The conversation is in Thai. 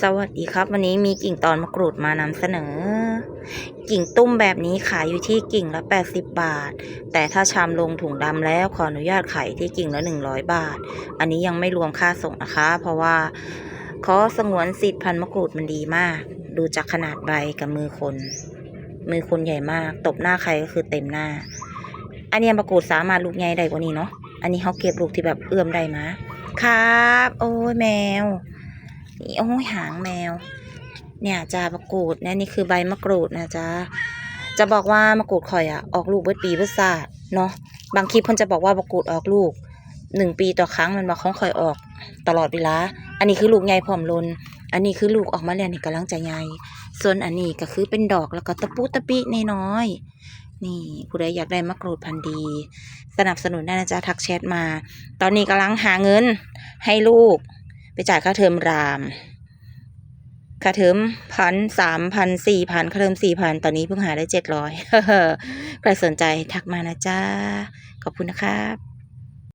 สวัสดีครับ วันนี้มีกิ่งตอนมะกรูดมานำเสนอ กิ่งตุ้มแบบนี้ขายอยู่ที่กิ่งละ 80 บาท แต่ถ้าชามลงถุงดำแล้วขออนุญาตขายที่กิ่งละ 100 บาท อันนี้ยังไม่รวมค่าส่งนะคะ เพราะว่าขอสงวนสิทธิ์พันมะกรูดมันดีมาก ดูจากขนาดใบกับมือคน มือคนใหญ่มาก ตบหน้าใครก็คือเต็มหน้า อันนี้มะกรูดสามารถลูกใหญ่ได้กว่านี้เนาะอันนี้เขาเก็บลูกที่แบบเอื้อมได้มาครับ โอ้ยแมว นี่โอ้ยหางแมว เนี่ยจ้ามะกรูดนี่นี่คือใบมะกรูดนะจ๊ะจะบอกว่ามะกรูดข่อยอะออกลูกเบิดปีเบิดศาสตร์เนาะบางคลิปเพิ่นจะบอกว่ามะกรูดออกลูกหนึ่งปีต่อครั้งมันมาของข่อยออกตลอดเวลา อันนี้คือลูกใหญ่พร้อมลน อันนี้คือลูกออกมาแล้วนี่กำลังจะใหญ่ส่วนอันนี้ก็คือเป็นดอกแล้วก็ตะปุตะปิน้อยๆนี่ผู้ใดอยากได้มะกรูดพันธุ์ดี สนับสนุนได้นะจ๊ะทักแชทมา ตอนนี้กำลังหาเงินให้ลูก ไปจ่ายค่าเทอมราม ค่าเทอมพันสามพันสี่พันค่าเทอมสี่พันตอนนี้เพิ่งหาได้เจ็ดร้อยใครสนใจทักมานะจ๊ะขอบคุณนะครับ